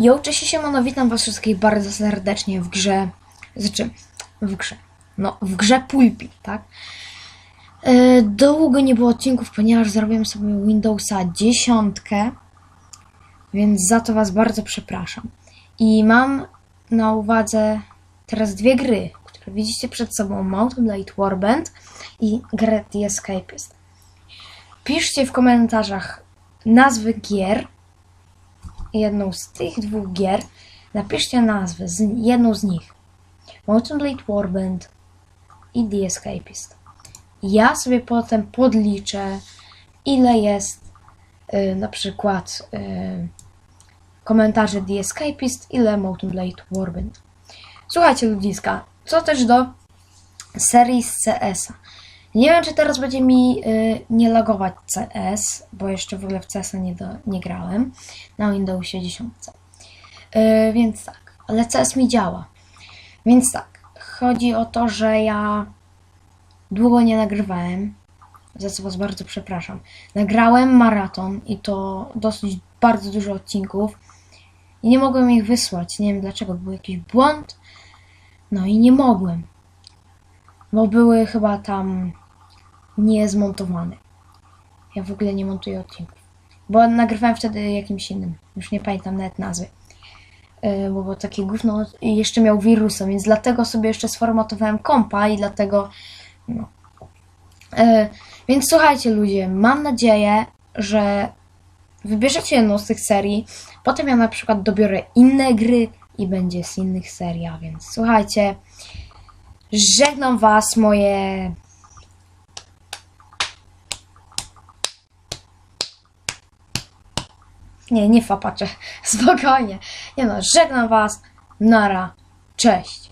Jo, cześć, siemano, witam was wszystkich bardzo serdecznie w grze, znaczy, w grze, no, w grze Pulpit, tak? E, długo nie było odcinków, ponieważ zrobiłem sobie Windowsa 10, więc za to was bardzo przepraszam. I mam na uwadze teraz dwie gry, które widzicie przed sobą, Mountain Blade Warband i grę The Escapist. Piszcie w komentarzach nazwy gier, jedną z tych dwóch gier, napiszcie nazwę, z, jedną z nich. Mountain Blade Warband i The Escapist. Ja sobie potem podliczę, ile jest y, na przykład y, komentarzy The Escapist, ile Mountain Blade Warband. Słuchajcie ludziska, co też do serii z CS-a. Nie wiem, czy teraz będzie mi y, nie logować CS, bo jeszcze w ogóle w CS nie, do, nie grałem na Windowsie 10. Y, więc tak, ale CS mi działa. Więc tak, chodzi o to, że ja długo nie nagrywałem, za co Was bardzo przepraszam. Nagrałem maraton i to dosyć bardzo dużo odcinków i nie mogłem ich wysłać. Nie wiem dlaczego, był jakiś błąd. No i nie mogłem, bo były chyba tam niezmontowane. Ja w ogóle nie montuję odcinków. Bo nagrywałem wtedy jakimś innym. Już nie pamiętam nawet nazwy. Yy, bo było takie gówno jeszcze miał wirusa, więc dlatego sobie jeszcze sformatowałem kompa i dlatego no. Yy, więc słuchajcie ludzie, mam nadzieję, że wybierzecie jedną z tych serii. Potem ja na przykład dobiorę inne gry i będzie z innych serii, a więc słuchajcie. Żegnam was, moje Nie, nie fapacze. Spokojnie. Nie no, żegnam was. Nara. Cześć.